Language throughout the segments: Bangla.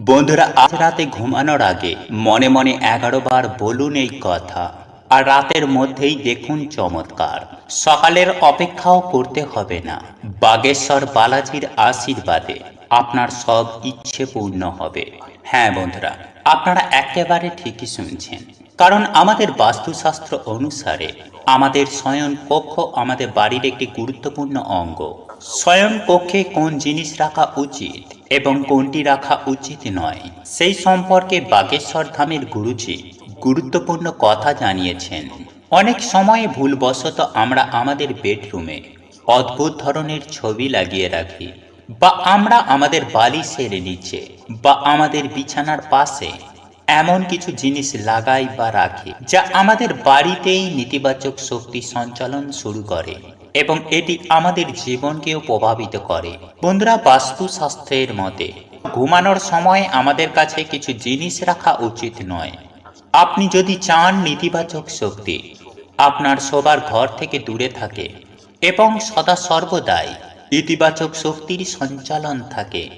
বন্ধুরা, আজ রাতে ঘুমানোর আগে মনে মনে এগারো বার বলুন এই কথা। আর রাতের মধ্যেই দেখুন চমৎকার। সকালের অপেক্ষাও করতে হবে না। বাগেশ্বর বালাজির আশীর্বাদে আপনার সব ইচ্ছে পূর্ণ হবে। হ্যাঁ বন্ধুরা, আপনারা একেবারে ঠিকই শুনছেন। কারণ আমাদের বাস্তুশাস্ত্র অনুসারে আমাদের শয়ন কক্ষ আমাদের বাড়ির একটি গুরুত্বপূর্ণ অঙ্গ। শয়ন কক্ষে কোন জিনিস রাখা উচিত এবং কোনটি রাখা উচিত নয়, সেই সম্পর্কে বাগেশ্বর ধামের গুরুজি গুরুত্বপূর্ণ কথা জানিয়েছেন। অনেক সময় ভুলবশত আমরা আমাদের বেডরুমে অদ্ভুত ধরনের ছবি লাগিয়ে রাখি বা আমরা আমাদের বালিশের নিচে বা আমাদের বিছানার পাশে এমন কিছু জিনিস লাগাই বা রাখি যা আমাদের বাড়িতেই নেতিবাচক শক্তি সঞ্চালন শুরু করে। এবং এটি আমাদের জীবনকেও প্রভাবিত করে। বন্ধুরা, বাস্তুশাস্ত্রের মতে, ঘুমানোর সময় আমাদের কাছে কিছু জিনিস রাখা উচিত নয়। আপনি যদি চান নেতিবাচক শক্তি, আপনার সবার ঘর থেকে দূরে থাকে এবং সদা সর্বদাই ইতিবাচক শক্তির সঞ্চালন থাকে।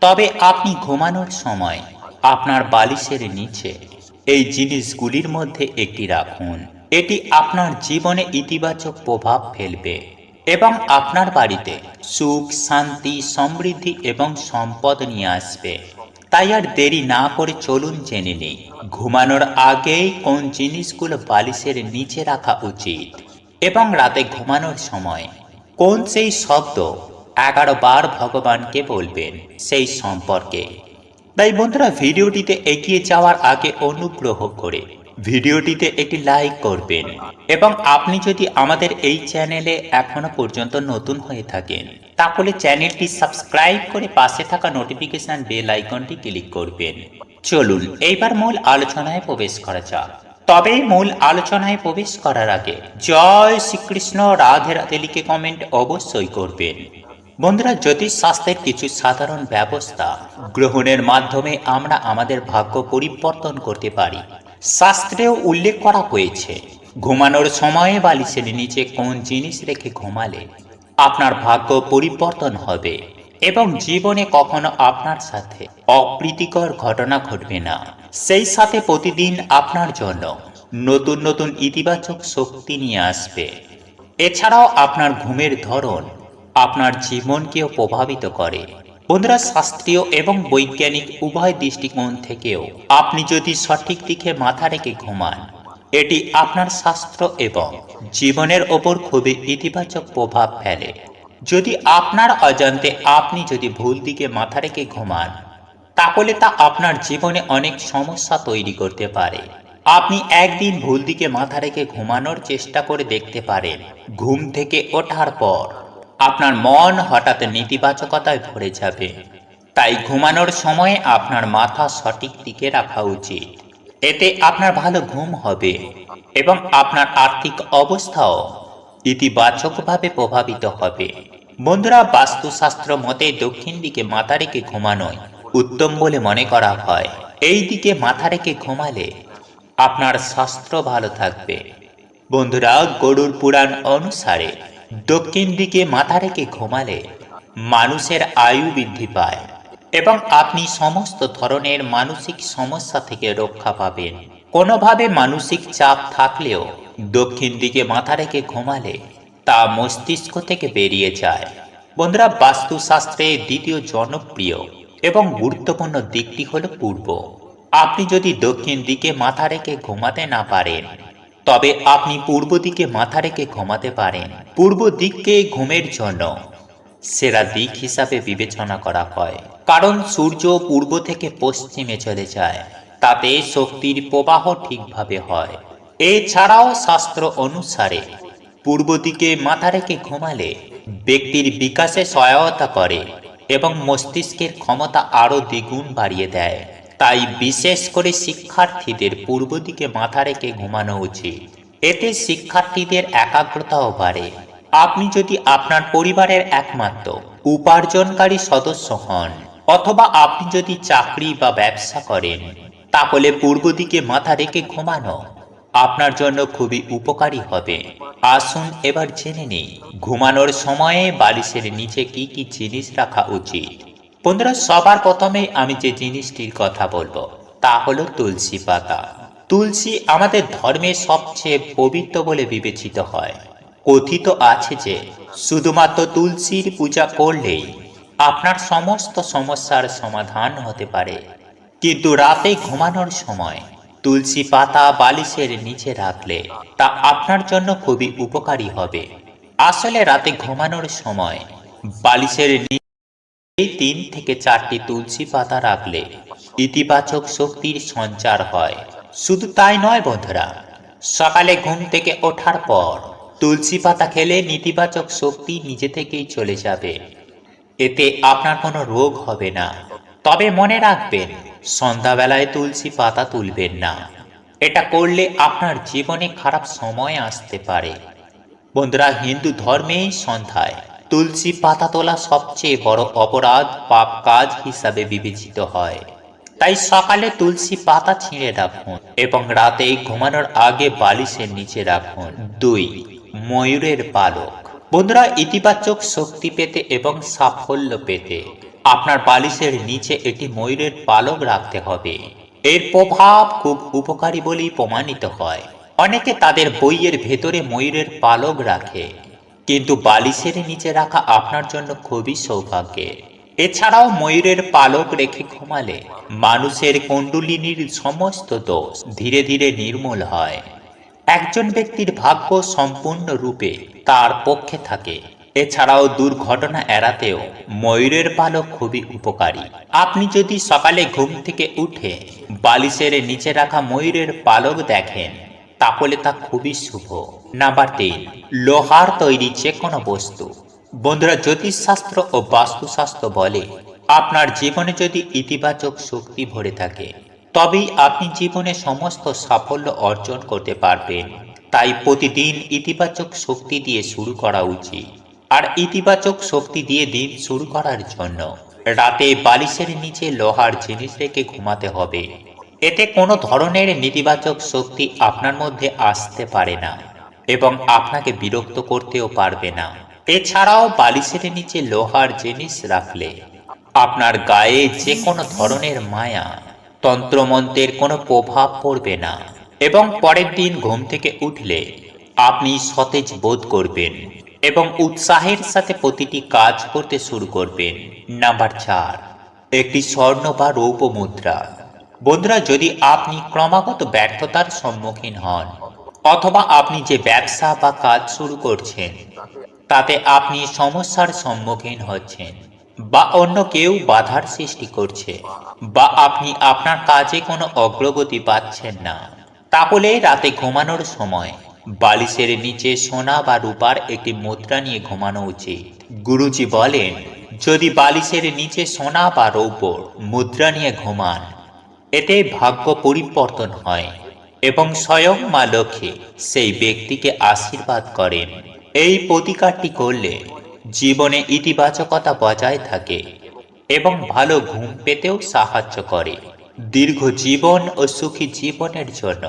তবে আপনি ঘুমানোর সময় আপনার বালিশের নিচে এই জিনিসগুলির মধ্যে একটি রাখুন। এটি আপনার জীবনে ইতিবাচক প্রভাব ফেলবে এবং আপনার বাড়িতে সুখ, শান্তি, সমৃদ্ধি এবং সম্পদ নিয়ে আসবে। তাই আর দেরি না করে চলুন জেনে নিই, ঘুমানোর আগেই কোন জিনিসগুলো বালিশের নিচে রাখা উচিত এবং রাতে ঘুমানোর সময় কোন সেই শব্দ এগারো বার ভগবানকে বলবেন সেই সম্পর্কে। তাই বন্ধুরা, ভিডিওটিতে এগিয়ে যাওয়ার আগে অনুগ্রহ করে ভিডিওটিতে একটি লাইক করবেন এবং আপনি যদি আমাদের এই চ্যানেলে এখনও পর্যন্ত নতুন হয়ে থাকেন, তাহলে চ্যানেলটি সাবস্ক্রাইব করে পাশে থাকা নোটিফিকেশন বেল আইকনটি ক্লিক করবেন। চলুন, এইবার মূল আলোচনায় প্রবেশ করা যাক। তবে মূল আলোচনায় প্রবেশ করার আগে জয় শ্রীকৃষ্ণ রাধে রাধে লিখে কমেন্ট অবশ্যই করবেন। বন্ধুরা, জ্যোতিষ শাস্ত্রের কিছু সাধারণ ব্যবস্থা গ্রহণের মাধ্যমে আমরা আমাদের ভাগ্য পরিবর্তন করতে পারি। শাস্ত্রেও উল্লেখ করা হয়েছে, ঘুমানোর সময়ে বালিশের নিচে কোন জিনিস রেখে ঘুমালে আপনার ভাগ্য পরিবর্তন হবে এবং জীবনে কখনো আপনার সাথে অপ্রীতিকর ঘটনা ঘটবে না। সেই সাথে প্রতিদিন আপনার জন্য নতুন নতুন ইতিবাচক শক্তি নিয়ে আসবে। এছাড়াও আপনার ঘুমের ধরন আপনার জীবনকেও প্রভাবিত করে। বন্ধুরা, শাস্ত্রীয় এবং বৈজ্ঞানিক উভয় দৃষ্টিকোণ থেকেও আপনি যদি সঠিক দিকে মাথা রেখে ঘুমান, এটি আপনার স্বাস্থ্য এবং জীবনের ওপর খুবই ইতিবাচক প্রভাব ফেলে। যদি আপনার অজান্তে আপনি যদি ভুল দিকে মাথা রেখে ঘুমান, তাহলে তা আপনার জীবনে অনেক সমস্যা তৈরি করতে পারে। আপনি একদিন ভুল দিকে মাথা রেখে ঘুমানোর চেষ্টা করে দেখতে পারেন, ঘুম থেকে ওঠার পর। আপনার মন হঠাৎ নেতিবাচকতায় ভরে যাবে। তাই ঘুমানোর সময় আপনার মাথা সঠিক দিকে রাখা উচিত। এতে আপনার ভালো ঘুম হবে এবং আপনার আর্থিক অবস্থাও ইতিবাচকভাবে প্রভাবিত হবে। বন্ধুরা, বাস্তুশাস্ত্র মতে দক্ষিণ দিকে মাথা রেখে ঘুমানোই উত্তম বলে মনে করা হয়। এই দিকে মাথা রেখে ঘুমালে আপনার স্বাস্থ্য ভালো থাকবে। বন্ধুরা, গরুর পুরাণ অনুসারে দক্ষিণ দিকে মাথা রেখে ঘুমালে মানুষের আয়ু বৃদ্ধি পায় এবং আপনি সমস্ত ধরনের মানসিক সমস্যা থেকে রক্ষা পাবেন। কোনোভাবে মানসিক চাপ থাকলেও দক্ষিণ দিকে মাথা রেখে ঘুমালে তা মস্তিষ্ক থেকে বেরিয়ে যায়। বন্ধুরা, বাস্তুশাস্ত্রে দ্বিতীয় জনপ্রিয় এবং গুরুত্বপূর্ণ দিকটি হল পূর্ব। আপনি যদি দক্ষিণ দিকে মাথা রেখে ঘুমাতে না পারেন তবে আপনি পূর্ব দিকে মাথা রেখে ঘুমাতে পারেন। পূর্ব দিককে ঘুমের জন্য সেরা দিক হিসাবে বিবেচনা করা হয়। কারণ সূর্য পূর্ব থেকে পশ্চিমে চলে যায়, তাতে শক্তির প্রবাহ ঠিকভাবে হয়। এছাড়াও শাস্ত্র অনুসারে পূর্ব দিকে মাথা রেখে ঘুমালে ব্যক্তির বিকাশে সহায়তা করে এবং মস্তিষ্কের ক্ষমতা আরও দ্বিগুণ বাড়িয়ে দেয়। তাই বিশেষ করে শিক্ষার্থীদের পূর্ব দিকে মাথা রেখে ঘুমানো উচিত। এতে শিক্ষার্থীদের একাগ্রতাও বাড়ে। আপনি যদি আপনার পরিবারের একমাত্র উপার্জনকারী সদস্য হন, অথবা আপনি যদি চাকরি বা ব্যবসা করেন, তাহলে পূর্ব দিকে মাথা রেখে ঘুমানো আপনার জন্য খুবই উপকারী হবে। আসুন এবার জেনে নিই, ঘুমানোর সময়ে বালিশের নিচে কি কি জিনিস রাখা উচিত। বন্ধুরা, সবার প্রথমেই আমি যে জিনিসটির কথা বলব, তা হলো তুলসী পাতা। তুলসী আমাদের ধর্মে সবচেয়ে পবিত্র বলে বিবেচিত হয়। কথিত আছে যে, শুধুমাত্র তুলসীর পূজা করলেই আপনার সমস্ত সমস্যার সমাধান হতে পারে। কিন্তু রাতে ঘুমানোর সময় তুলসী পাতা বালিশের নিচে রাখলে তা আপনার জন্য খুবই উপকারী হবে। আসলে রাতে ঘুমানোর সময় বালিশের এই তিন থেকে চারটি তুলসী পাতা রাখলে ইতিবাচক শক্তির সঞ্চার হয়। শুধু তাই নয় বন্ধুরা, সকালে ঘুম থেকে ওঠার পর তুলসী পাতা খেলে নেতিবাচক শক্তি নিজে থেকেই চলে যাবে। এতে আপনার কোনো রোগ হবে না। তবে মনে রাখবেন, সন্ধ্যাবেলায় তুলসী পাতা তুলবেন না। এটা করলে আপনার জীবনে খারাপ সময় আসতে পারে। বন্ধুরা, হিন্দু ধর্মেই সন্ধ্যায় তুলসী পাতা তোলা সবচেয়ে বড় অপরাধ পাপ কাজ হিসাবে বিবেচিত হয়। তাই সকালে তুলসী পাতা ছিঁড়ে রাখুন এবং রাতে ঘুমানোর আগে বালিশের নিচে রাখুন। দুই, ময়ূরের পালক। বন্ধুরা, ইতিবাচক শক্তি পেতে এবং সাফল্য পেতে আপনার বালিশের নিচে একটি ময়ূরের পালক রাখতে হবে। এর প্রভাব খুব উপকারী বলেই প্রমাণিত হয়। অনেকে তাদের বইয়ের ভেতরে ময়ূরের পালক রাখে। কিন্তু বালিশের নিচে রাখা আপনার জন্য খুবই সৌভাগ্যের এছাড়াও ময়ূরের পালক রেখে ঘুমালে মানুষের কুণ্ডলিনীর সমস্ত দোষ ধীরে ধীরে নির্মূল হয়। একজন ব্যক্তির ভাগ্য সম্পূর্ণরূপে তার পক্ষে থাকে। এছাড়াও দুর্ঘটনা এড়াতেও ময়ূরের পালক খুবই উপকারী। আপনি যদি সকালে ঘুম থেকে উঠে বালিশের নিচে রাখা ময়ূরের পালক দেখেন তাহলে তা খুবই শুভ। নাম্বার তিন, লোহার তৈরি যে কোনো বস্তু। বন্ধুরা, জ্যোতিষশাস্ত্র ও বাস্তুশাস্ত্র বলে, আপনার জীবনে যদি ইতিবাচক শক্তি ভরে থাকে, তবেই আপনি জীবনে সমস্ত সাফল্য অর্জন করতে পারবেন। তাই প্রতিদিন ইতিবাচক শক্তি দিয়ে শুরু করা উচিত। আর ইতিবাচক শক্তি দিয়ে দিন শুরু করার জন্য, রাতে বালিশের নিচে লোহার জিনিস রেখে ঘুমাতে হবে। এতে কোনো ধরনের নেতিবাচক শক্তি আপনার মধ্যে আসতে পারে না এবং আপনাকে বিরক্ত করতেও পারবে না। এছাড়াও বালিশের নিচে লোহার জিনিস রাখলে আপনার গায়ে যে কোনো ধরনের মায়া, তন্ত্রমন্ত্রের কোনো প্রভাব পড়বে না এবং পরের দিন ঘুম থেকে উঠলে আপনি সতেজ বোধ করবেন এবং উৎসাহের সাথে প্রতিটি কাজ করতে শুরু করবেন। নাম্বার চার, একটি স্বর্ণ বা রৌপ্য মুদ্রা। বন্ধুরা, যদি আপনি ক্রমাগত ব্যর্থতার সম্মুখীন হন, অথবা আপনি যে ব্যবসা বা কাজ শুরু করছেন, তাতে আপনি সমস্যার সম্মুখীন হচ্ছেন, বা অন্য কেউ বাধার সৃষ্টি করছে, বা আপনি আপনার কাজে কোনো অগ্রগতি পাচ্ছেন না, তাহলে রাতে ঘুমানোর সময় বালিশের নিচে সোনা বা রূপার একটি মুদ্রা নিয়ে ঘুমানো উচিত। গুরুজি বলেন, যদি বালিশের নিচে সোনা বা রৌপ্যর মুদ্রা নিয়ে ঘুমান এতে ভাগ্য পরিবর্তন হয় এবং স্বয়ং মা লক্ষ্মী সেই ব্যক্তিকে আশীর্বাদ করেন। এই প্রতিকারটি করলে জীবনে ইতিবাচকতা বজায় থাকে এবং ভালো ঘুম পেতেও সাহায্য করে। দীর্ঘ জীবন ও সুখী জীবনের জন্য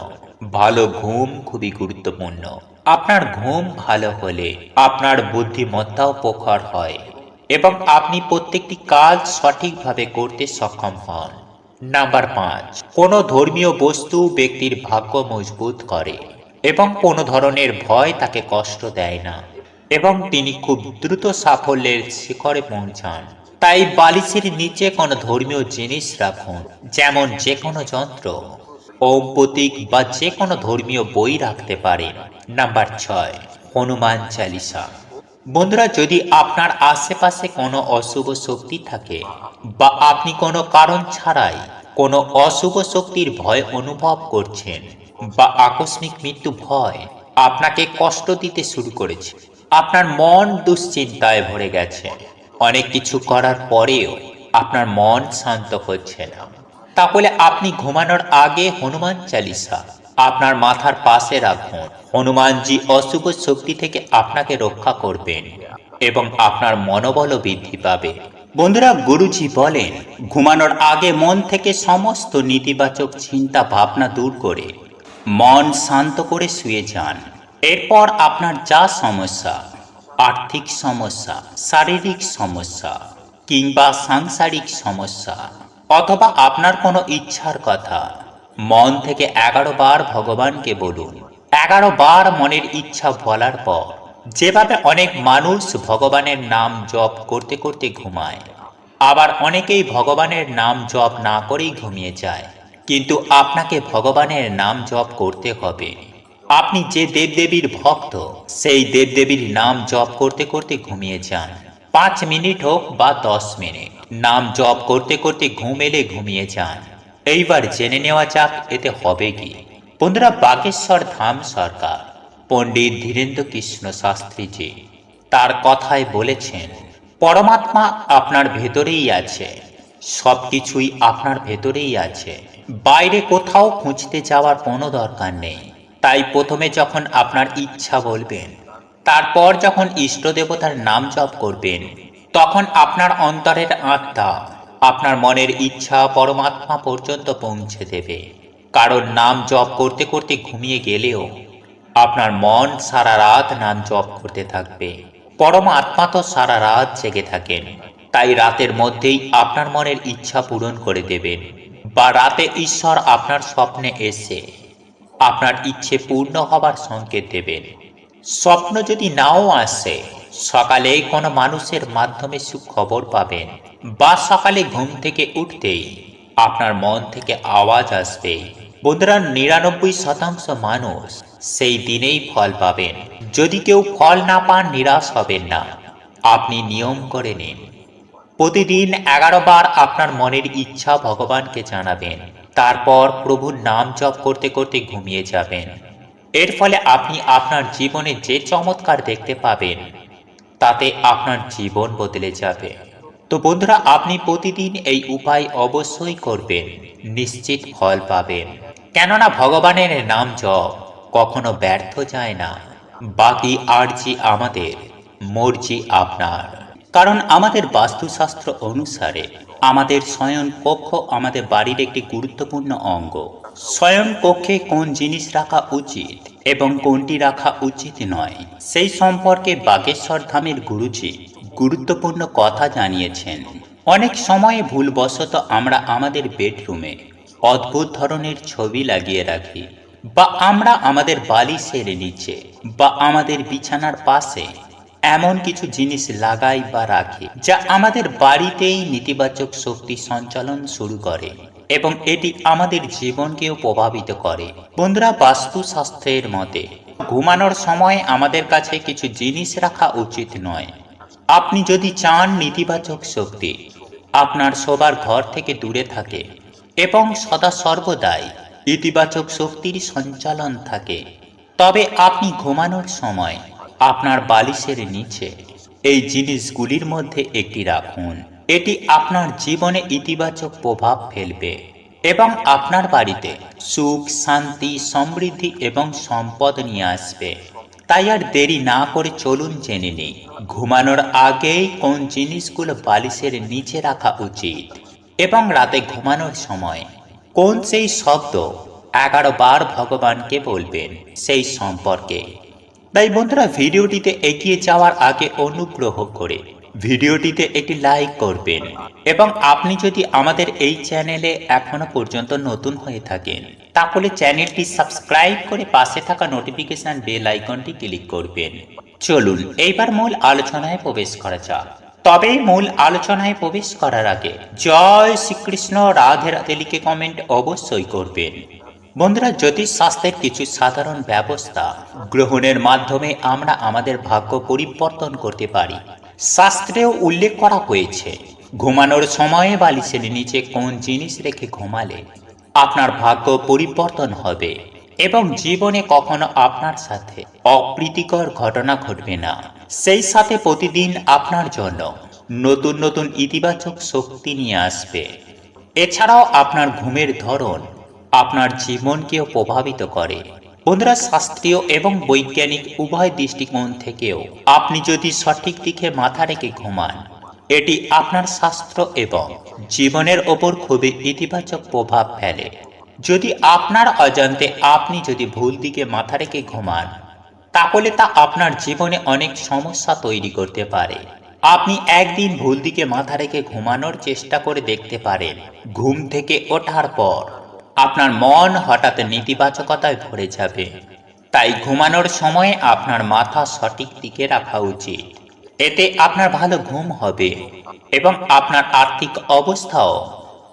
ভালো ঘুম খুবই গুরুত্বপূর্ণ। আপনার ঘুম ভালো হলে আপনার বুদ্ধিমত্তাও প্রখর হয় এবং আপনি প্রত্যেকটি কাজ সঠিকভাবে করতে সক্ষম হন। নাম্বার পাঁচ, কোনো ধর্মীয় বস্তু ব্যক্তির ভাগ্য মজবুত করে এবং কোনো ধরনের ভয় তাকে কষ্ট দেয় না এবং তিনি খুব দ্রুত সাফল্যের শিখরে পৌঁছান। তাই বালিশের নিচে কোনো ধর্মীয় জিনিস রাখুন, যেমন যে কোনো যন্ত্র, ওম প্রতীক বা যে কোনো ধর্মীয় বই রাখতে পারেন। নাম্বার ছয়, হনুমান চালিসা। বন্ধুরা, যদি আপনার আশেপাশে কোনো অশুভ শক্তি থাকে বা আপনি কোনো কারণ ছাড়াই কোনো অশুভ শক্তির ভয় অনুভব করছেন বা আকস্মিক মৃত্যু ভয় আপনাকে কষ্ট দিতে শুরু করেছে, আপনার মন দুশ্চিন্তায় ভরে গেছে, অনেক কিছু করার পরেও আপনার মন শান্ত হচ্ছে না, তাহলে আপনি ঘুমানোর আগে হনুমান চালিসা আপনার মাথার পাশে রাখুন। হনুমানজি অশুভ শক্তি থেকে আপনাকে রক্ষা করবেন এবং আপনার মনোবলও বৃদ্ধি পাবে। বন্ধুরা, গুরুজি বলেন, ঘুমানোর আগে মন থেকে সমস্ত নেতিবাচক চিন্তা ভাবনা দূর করে, মন শান্ত করে শুয়ে যান। এরপর আপনার যা সমস্যা, আর্থিক সমস্যা, শারীরিক সমস্যা কিংবা সাংসারিক সমস্যা অথবা আপনার কোনো ইচ্ছার কথা মন থেকে এগারো বার ভগবানকে বলুন। এগারো বার মনের ইচ্ছা বলার পর, যেভাবে অনেক মানুষ ভগবানের নাম জপ করতে করতে ঘুমায়, আবার অনেকেই ভগবানের নাম জপ না করেই ঘুমিয়ে যায়, কিন্তু আপনাকে ভগবানের নাম জপ করতে হবে। আপনি যে দেবদেবীর ভক্ত, সেই দেবদেবীর নাম জপ করতে করতে ঘুমিয়ে যান। পাঁচ মিনিট হোক বা দশ মিনিট, নাম জপ করতে করতে ঘুম এলে ঘুমিয়ে যান। এইবার জেনে নেওয়া যাক এতে হবে কি। বন্ধুরা, বাগেশ্বর ধাম সরকার, পণ্ডিত ধীরেন্দ্র কৃষ্ণ শাস্ত্রীজি, তার কথায় বলেছেন, পরমাত্মা আপনার ভেতরেই আছে সব কিছুই আপনার ভেতরেই আছে। বাইরে কোথাও খুঁজতে যাওয়ার কোনো দরকার নেই। তাই প্রথমে যখন আপনার ইচ্ছা বলবেন, তারপর যখন ইষ্ট দেবতার নাম জপ করবেন, তখন আপনার অন্তরের আত্মা আপনার মনের ইচ্ছা পরমাত্মা পর্যন্ত পৌঁছে দেবে। কারণ নাম জপ করতে করতে ঘুমিয়ে গেলেও আপনার মন সারা রাত নাম জপ করতে থাকবে। পরম আত্মা তো সারা রাত জেগে থাকেন। তাই রাতের মধ্যেই আপনার মনের ইচ্ছা পূরণ করে দেবেন। বা রাতে ঈশ্বর আপনার স্বপ্নে এসে আপনার ইচ্ছে পূর্ণ হবার সংকেত দেবেন। স্বপ্ন যদি নাও আসে সকালে কোনো মানুষের মাধ্যমে সুখবর পাবেন। বা সকালে ঘুম থেকে উঠতেই আপনার মন থেকে আওয়াজ আসবে। বন্ধুরা, নিরানব্বই শতাংশ মানুষ সেই দিনেই ফল পাবেন। যদি কেউ ফল না পান, নিরাশ হবেন না। আপনি নিয়ম করে নিন। প্রতিদিন এগারো বার আপনার মনের ইচ্ছা ভগবানকে জানাবেন। তারপর প্রভুর নাম জপ করতে করতে ঘুমিয়ে যাবেন। এর ফলে আপনি আপনার জীবনে যে চমৎকার দেখতে পাবেন, তাতে আপনার জীবন বদলে যাবে। তো বন্ধুরা, আপনি প্রতিদিন এই উপায় অবশ্যই করবেন, নিশ্চিত ফল পাবেন। কেননা ভগবানের নাম জপ কখনো ব্যর্থ যায় না। বাকি আরজি আমাদের, মর্জি আপনার। কারণ আমাদের বাস্তুশাস্ত্র অনুসারে আমাদের শয়ন কক্ষ আমাদের বাড়ির একটি গুরুত্বপূর্ণ অঙ্গ। শয়ন কক্ষে কোন জিনিস রাখা উচিত এবং কোনটি রাখা উচিত নয়, সেই সম্পর্কে বাগেশ্বর ধামের গুরুজি গুরুত্বপূর্ণ কথা জানিয়েছেন। অনেক সময়ে ভুলবশত আমরা আমাদের বেডরুমে অদ্ভুত ধরনের ছবি লাগিয়ে রাখি বা আমরা আমাদের বালিশের নিচে বা আমাদের বিছানার পাশে এমন কিছু জিনিস লাগাই বা রাখি যা আমাদের বাড়িতেই নেতিবাচক শক্তি সঞ্চালন শুরু করে এবং এটি আমাদের জীবনকেও প্রভাবিত করে। বন্ধুরা, বাস্তুশাস্ত্রের মতে, ঘুমানোর সময় আমাদের কাছে কিছু জিনিস রাখা উচিত নয়। আপনি যদি চান নেতিবাচক শক্তি, আপনার সবার ঘর থেকে দূরে থাকে এবং সদা সর্বদাই ইতিবাচক শক্তির সঞ্চালন থাকে। তবে আপনি ঘুমানোর সময় আপনার বালিশের নিচে এই জিনিসগুলির মধ্যে একটি রাখুন। এটি আপনার জীবনে ইতিবাচক প্রভাব ফেলবে এবং আপনার বাড়িতে সুখ, শান্তি, সমৃদ্ধি এবং সম্পদ নিয়ে আসবে। তাই আর দেরি না করে চলুন জেনে নিই। ঘুমানোর আগেই কোন জিনিসগুলো বালিশের নিচে রাখা উচিত এবং রাতে ঘুমানোর সময়? কোন সেই শব্দ? এগারো বার ভগবানকে বলবেন সেই সম্পর্কে। তাই বন্ধুরা, ভিডিওটিতে এগিয়ে যাওয়ার আগে অনুগ্রহ করে ভিডিওটিতে একটি লাইক করবেন। এবং আপনি যদি আমাদের এই চ্যানেলে এখনও পর্যন্ত নতুন হয়ে থাকেন, তাহলে চ্যানেলটি সাবস্ক্রাইব করে পাশে থাকা নোটিফিকেশন বেল আইকনটি ক্লিক করবেন। চলুন, এইবার মূল আলোচনায় প্রবেশ করা যাক। তবে মূল আলোচনায় প্রবেশ করার আগে জয় শ্রীকৃষ্ণ রাধে রাধে লিখে কমেন্ট অবশ্যই করবেন। বন্ধুরা, জ্যোতিষ শাস্ত্রের কিছু সাধারণ ব্যবস্থা গ্রহণের মাধ্যমে আমরা আমাদের ভাগ্য পরিবর্তন করতে পারি। শাস্ত্রেও উল্লেখ করা হয়েছে, ঘুমানোর সময়ে বালিশের নিচে কোন জিনিস রেখে ঘুমালে আপনার ভাগ্য পরিবর্তন হবে এবং জীবনে কখনো আপনার সাথে অপ্রীতিকর ঘটনা ঘটবে না। সেই সাথে প্রতিদিন আপনার জন্য নতুন নতুন ইতিবাচক শক্তি নিয়ে আসবে। এছাড়াও আপনার ঘুমের ধরন আপনার জীবনকেও প্রভাবিত করে। বন্ধুরা শাস্ত্রীয় এবং বৈজ্ঞানিক উভয় দৃষ্টিকোণ থেকেও আপনি যদি সঠিক দিকে মাথা রেখে ঘুমান, এটি আপনার শাস্ত্র এবং জীবনের ওপর খুবই ইতিবাচক প্রভাব ফেলে। যদি আপনার অজান্তে আপনি যদি ভুল দিকে মাথা রেখে ঘুমান, তাহলে তা আপনার জীবনে অনেক সমস্যা তৈরি করতে পারে। আপনি একদিন ভুল দিকে মাথা রেখে ঘুমানোর চেষ্টা করে দেখতে পারেন, ঘুম থেকে ওঠার পর। আপনার মন হঠাৎ নেতিবাচকতায় ভরে যাবে। তাই ঘুমানোর সময় আপনার মাথা সঠিক দিকে রাখা উচিত। এতে আপনার ভালো ঘুম হবে এবং আপনার আর্থিক অবস্থাও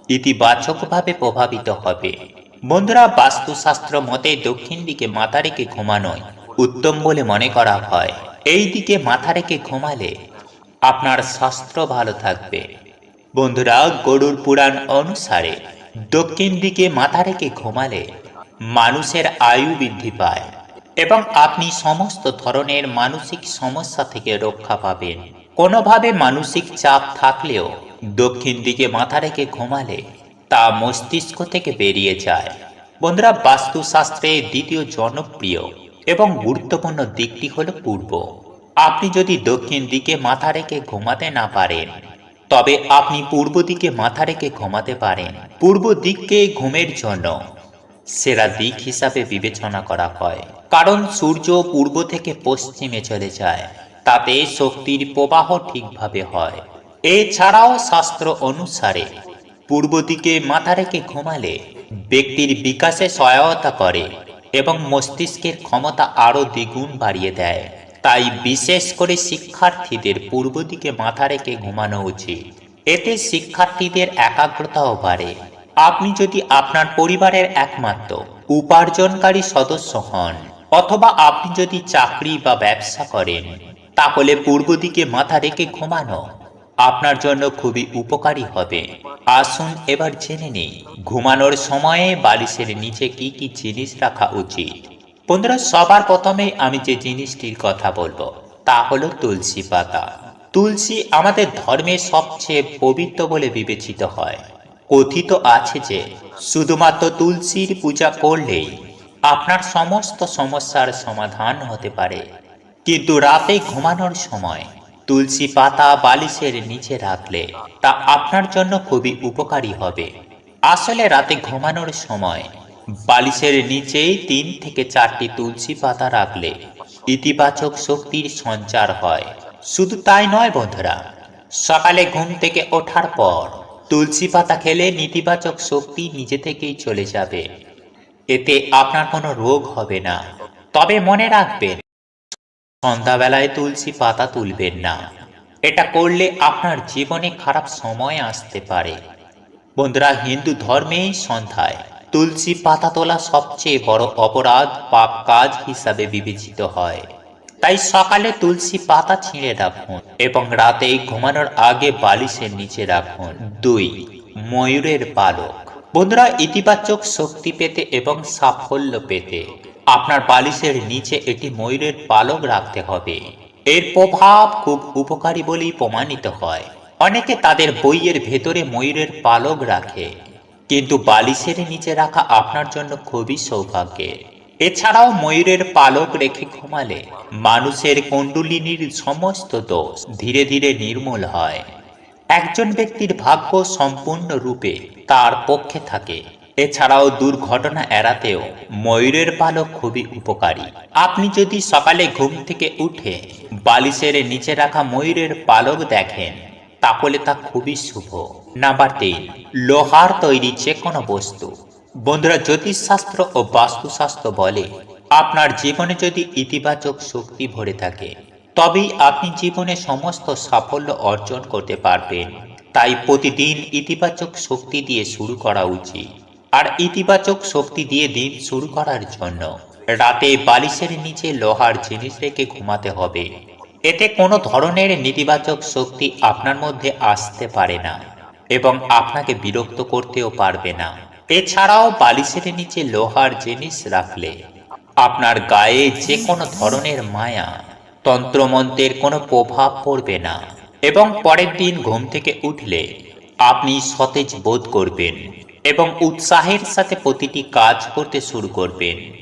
ইতিবাচকভাবে প্রভাবিত হবে। বন্ধুরা, বাস্তুশাস্ত্র মতে দক্ষিণ দিকে মাথা রেখে ঘুমানোই উত্তম বলে মনে করা হয়। এই দিকে মাথা রেখে ঘুমালে আপনার স্বাস্থ্য ভালো থাকবে। বন্ধুরা, গরুর পুরাণ অনুসারে দক্ষিণ দিকে মাথা রেখে ঘুমালে মানুষের আয়ু বৃদ্ধি পায় এবং আপনি সমস্ত ধরনের মানসিক সমস্যা থেকে রক্ষা পাবেন। কোনোভাবে মানসিক চাপ থাকলেও দক্ষিণ দিকে মাথা রেখে ঘুমালে তা মস্তিষ্ক থেকে বেরিয়ে যায়। বন্ধুরা, বাস্তুশাস্ত্রে দ্বিতীয় জনপ্রিয় এবং গুরুত্বপূর্ণ দিকটি হল পূর্ব। আপনি যদি দক্ষিণ দিকে মাথা রেখে ঘুমাতে না পারেন তবে আপনি পূর্ব দিকে মাথা রেখে ঘুমাতে পারেন। পূর্ব দিককে ঘুমের জন্য সেরা দিক হিসাবে বিবেচনা করা হয়। কারণ সূর্য পূর্ব থেকে পশ্চিমে চলে যায়, তাতে শক্তির প্রবাহ ঠিকভাবে হয়। এছাড়াও শাস্ত্র অনুসারে পূর্ব দিকে মাথা রেখে ঘুমালে ব্যক্তির বিকাশে সহায়তা করে এবং মস্তিষ্কের ক্ষমতা আরও দ্বিগুণ বাড়িয়ে দেয়। তাই বিশেষ করে শিক্ষার্থীদের পূর্ব দিকে মাথা রেখে ঘুমানো উচিত। এতে শিক্ষার্থীদের একাগ্রতাও বাড়ে। আপনি যদি আপনার পরিবারের একমাত্র, উপার্জনকারী সদস্য হন, অথবা আপনি যদি চাকরি বা ব্যবসা করেন, তাহলে পূর্ব দিকে মাথা রেখে ঘুমানো আপনার জন্য খুবই উপকারী হবে। আসুন এবার জেনে নিই, ঘুমানোর সময়ে বালিশের নিচে কি কি জিনিস রাখা উচিত। বন্ধুরা, সবার প্রথমে আমি যে জিনিসটির কথা বলব, তা হলো তুলসী পাতা। তুলসী আমাদের ধর্মে সবচেয়ে পবিত্র বলে বিবেচিত হয়। কথিত আছে যে, শুধুমাত্র তুলসীর পূজা করলেই আপনার সমস্ত সমস্যার সমাধান হতে পারে। কিন্তু রাতে ঘুমানোর সময় তুলসী পাতা বালিশের নিচে রাখলে তা আপনার জন্য খুবই উপকারী হবে। আসলে রাতে ঘুমানোর সময় বালিশের নিচেই তিন থেকে চারটি তুলসী পাতা রাখলে ইতিবাচক শক্তির সঞ্চার হয়। শুধু তাই নয় বন্ধুরা, সকালে ঘুম থেকে ওঠার পর তুলসী পাতা খেলে নেতিবাচক শক্তি নিজে থেকেই চলে যাবে। এতে আপনার কোনো রোগ হবে না। তবে মনে রাখবেন, সন্ধ্যাবেলায় তুলসী পাতা তুলবেন না। এটা করলে আপনার জীবনে খারাপ সময় আসতে পারে। বন্ধুরা, হিন্দু ধর্মেই সন্ধ্যায় তুলসী পাতা তোলা সবচেয়ে বড় অপরাধ পাপ কাজ হিসাবে বিবেচিত হয়। তাই সকালে তুলসী পাতা ছিঁড়ে রাখুন এবং রাতে ঘুমানোর আগে বালিশের নিচে রাখুন। দুই, ময়ূরের পালক। বন্ধুরা, ইতিবাচক শক্তি পেতে এবং সাফল্য পেতে আপনার বালিশের নিচে একটি ময়ূরের পালক রাখতে হবে। এর প্রভাব খুব উপকারী বলেই প্রমাণিত হয়। অনেকে তাদের বইয়ের ভেতরে ময়ূরের পালক রাখে। কিন্তু বালিশের নিচে রাখা আপনার জন্য খুবই সৌভাগ্যের। এছাড়াও ময়ূরের পালক রেখে ঘুমালে মানুষের কুণ্ডলিনীর সমস্ত দোষ ধীরে ধীরে নির্মূল হয়। একজন ব্যক্তির ভাগ্য সম্পূর্ণরূপে তার পক্ষে থাকে। এছাড়াও দুর্ঘটনা এড়াতেও ময়ূরের পালক খুবই উপকারী। আপনি যদি সকালে ঘুম থেকে উঠে বালিশের নিচে রাখা ময়ূরের পালক দেখেন তাহলে তা খুবই শুভ। নাম্বার তিন, লোহার তৈরি যে কোনো বস্তু। বন্ধুরা, জ্যোতিষশাস্ত্র ও বাস্তুশাস্ত্র বলে, আপনার জীবনে যদি ইতিবাচক শক্তি ভরে থাকে, তবেই আপনি জীবনে সমস্ত সাফল্য অর্জন করতে পারবেন। তাই প্রতিদিন ইতিবাচক শক্তি দিয়ে শুরু করা উচিত। আর ইতিবাচক শক্তি দিয়ে দিন শুরু করার জন্য, রাতে বালিশের নিচে লোহার জিনিস রেখে ঘুমাতে হবে। এতে কোনো ধরনের নেতিবাচক শক্তি আপনার মধ্যে আসতে পারে না এবং আপনাকে বিরক্ত করতেও পারবে না। এছাড়াও বালিশের নিচে লোহার জিনিস রাখলে আপনার গায়ে যে কোনো ধরনের মায়া, তন্ত্রমন্ত্রের কোনো প্রভাব পড়বে না এবং পরের দিন ঘুম থেকে উঠলে আপনি সতেজ বোধ করবেন এবং উৎসাহের সাথে প্রতিটি কাজ করতে শুরু করবেন।